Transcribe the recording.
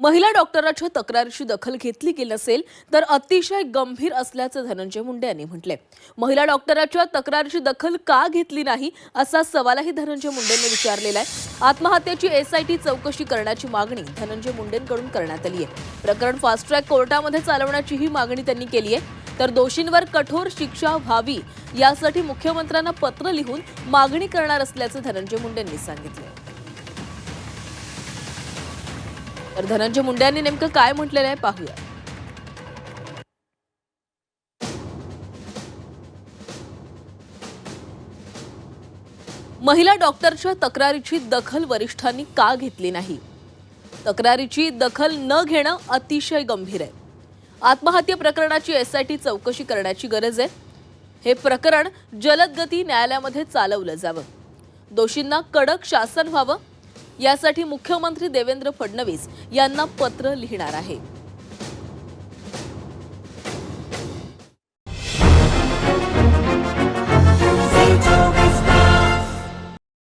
महिला डॉक्टराच्या तक्रारीची दखल घेतली गेली नसेल तर अतिशय गंभीर असल्याचं धनंजय मुंडे यांनी म्हटलंय. महिला डॉक्टराच्या तक्रारीची दखल का घेतली नाही असा सवालही धनंजय मुंडेंनी विचारलेला आहे आत्महत्येची एसआयटी चौकशी करण्याची मागणी धनंजय मुंडेंकडून करण्यात आली आहे प्रकरण फास्ट ट्रॅक कोर्टामध्ये चालवण्याची ही मागणी त्यांनी केली आहे तर दोषींवर कठोर शिक्षा व्हावी यासाठी मुख्यमंत्र्यांना पत्र लिहून मागणी करणार असल्याचं धनंजय मुंडेंनी सांगितलं तर धनंजय मुंडे यांनी नेमकं काय म्हटलेलं आहे पाहूया. महिला डॉक्टरच्या तक्रारीची दखल वरिष्ठांनी का घेतली नाही? तक्रारीची दखल न घेणं अतिशय गंभीर आहे. आत्महत्या प्रकरणाची एस आय टी चौकशी करण्याची गरज आहे. हे प्रकरण जलदगती न्यायालयामध्ये चालवलं जावं. दोषींना कडक शासन व्हावं यासाठी मुख्यमंत्री देवेंद्र फडणवीस यांना पत्र लिहिणार आहे.